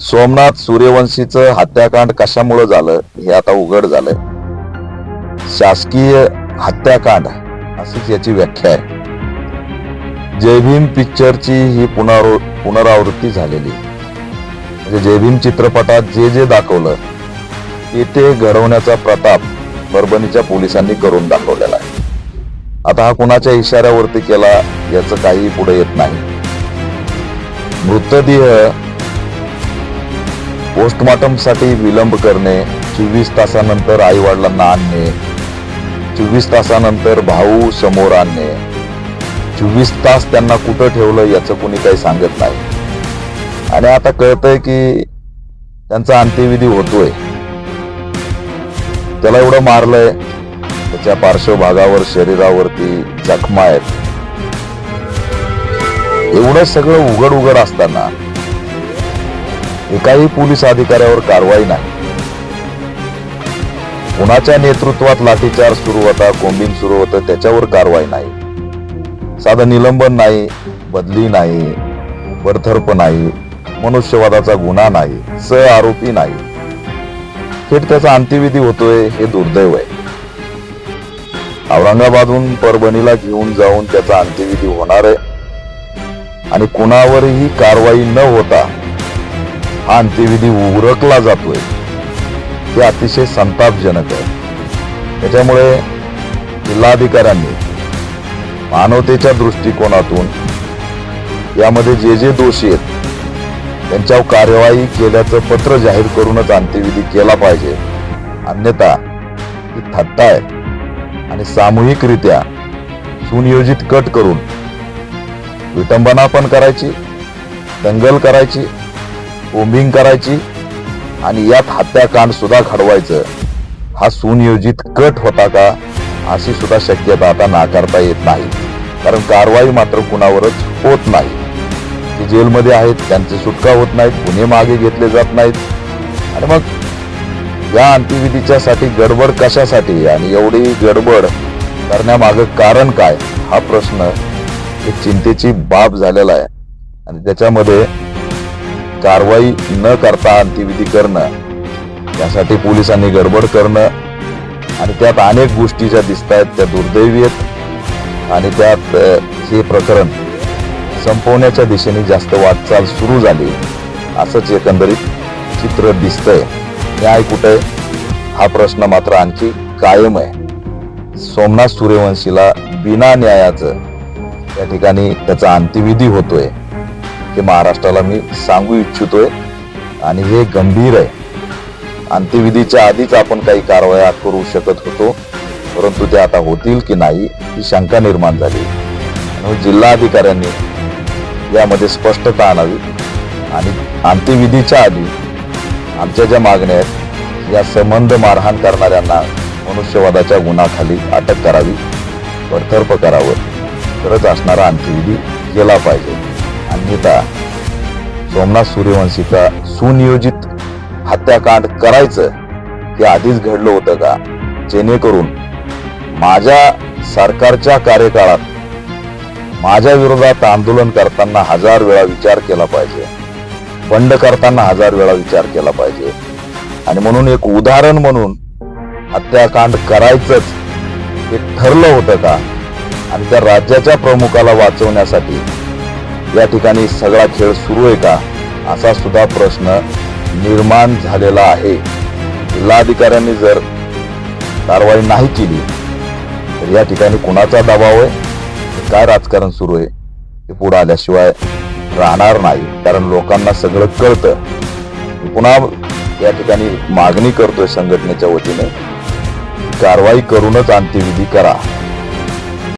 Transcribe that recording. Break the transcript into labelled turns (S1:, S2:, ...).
S1: सोमनाथ सूर्यवंशीचं हत्याकांड कशामुळे झालं हे आता उघड झालंय. शासकीय हत्याकांड अशीच याची व्याख्या आहे. जय भीम पिक्चरची ही पुनराव पुनरावृत्ती झालेली. म्हणजे जय भीम चित्रपटात जे जे दाखवलं ते ते घडवण्याचा प्रताप परभणीच्या पोलिसांनी करून दाखवलेला आहे. आता हा कुणाच्या इशाऱ्यावरती केला याचं काही पुढे येत नाही. मृतदेह पोस्टमॉर्टमसाठी विलंब करणे चोवीस तासानंतर आई वडिलांना आणणे चोवीस तासानंतर भाऊ समोर आणणे. चोवीस तास त्यांना कुठं ठेवलं याचं कुणी काही सांगत नाही. आणि आता कळतंय की त्यांचा अंत्यविधी होतोय. त्याला एवढं मारलंय त्याच्या पार्श्वभागावर शरीरावरती जखमा आहेत. एवढं सगळं उघड उघड असताना एकाही पोलीस अधिकाऱ्यावर कारवाई नाही. कुणाच्या नेतृत्वात लाठीचार सुरू होता कोंबिंग सुरू होतं त्याच्यावर कारवाई नाही. साधं निलंबन नाही बदली नाही बरथर्प नाही मनुष्यवादाचा गुन्हा नाही स आरोपी नाही. थेट त्याचा अंत्यविधी होतोय हे दुर्दैव आहे. औरंगाबादहून परभणीला घेऊन जाऊन त्याचा अंत्यविधी होणार आहे. आणि कुणावरही कारवाई न होता हा अंत्यविधी उरकला जातोय. हे अतिशय संतापजनक आहे. त्याच्यामुळे जिल्हाधिकाऱ्यांनी मानवतेच्या दृष्टिकोनातून यामध्ये जे जे दोषी आहेत त्यांच्यावर कार्यवाही केल्याचं पत्र जाहीर करूनच अंत्यविधी केला पाहिजे. अन्यथा ही थट्टा आहे. आणि सामूहिकरित्या सुनियोजित कट करून विटंबना पण करायची दंगल करायची कोंबिंग करायची आणि यात हत्याकांड सुद्धा घडवायचं. हा सुनियोजित कट होता का? अशी सुद्धा शक्यता आता नाकारता येत नाही. कारण कारवाई मात्र कुणावरच होत नाही. ते जेलमध्ये आहेत त्यांची सुटका होत नाहीत गुन्हे मागे घेतले जात नाहीत. आणि मग या अंत्यविधीच्या साठी गडबड कशासाठी? आणि एवढी गडबड करण्यामागं कारण काय? हा प्रश्न एक चिंतेची बाब झालेला आहे. आणि त्याच्यामध्ये कारवाई न करता अंत्यविधी करणं यासाठी पोलिसांनी गडबड करणं आणि त्यात अनेक गोष्टी ज्या दिसत आहेत त्या दुर्दैवी आहेत. आणि त्यात हे प्रकरण संपवण्याच्या दिशेने जास्त वाटचाल सुरू झाली. असंच एकंदरीत चित्र दिसतंय. न्याय कुठे? हा प्रश्न मात्र आणखी कायम आहे. सोमनाथ सूर्यवंशीला बिना न्यायाचं या ठिकाणी त्याचा अंत्यविधी होतोय. हे महाराष्ट्राला मी सांगू इच्छितोय. आणि हे गंभीर आहे. अंत्यविधीच्या आधीच आपण काही कारवाया करू शकत होतो. परंतु ते आता होतील की नाही ही शंका निर्माण झाली. आणि हो जिल्हाधिकाऱ्यांनी यामध्ये स्पष्टता आणावी. आणि अंत्यविधीच्या आधी आमच्या ज्या मागण्या आहेत या संबंध मारहाण करणाऱ्यांना मनुष्यवादाच्या गुन्हाखाली अटक करावी. बडतर्फ करावं. करत असणारा अंत्यविधी गेला पाहिजे. अन्यथा सोमनाथ सूर्यवंशीचा सुनियोजित हत्याकांड करायचं हे आधीच घडलं होतं का? जेणेकरून माझ्या सरकारच्या कार्यकाळात माझ्या विरोधात आंदोलन करताना हजार वेळा विचार केला पाहिजे. बंड करताना हजार वेळा विचार केला पाहिजे. आणि म्हणून एक उदाहरण म्हणून हत्याकांड करायचंच हे ठरलं होतं का? आणि त्या राज्याच्या प्रमुखाला वाचवण्यासाठी या ठिकाणी सगळा खेळ सुरू आहे का? असा सुद्धा प्रश्न निर्माण झालेला आहे. जिल्हाधिकाऱ्यांनी जर कारवाई नाही केली तर या ठिकाणी कुणाचा दबाव आहे? काय राजकारण सुरू आहे? ते पुढे आल्याशिवाय राहणार नाही कारण लोकांना सगळं कळतं. पुन्हा या ठिकाणी मागणी करतोय संघटनेच्या वतीने कारवाई करूनच अंत्यविधी करा.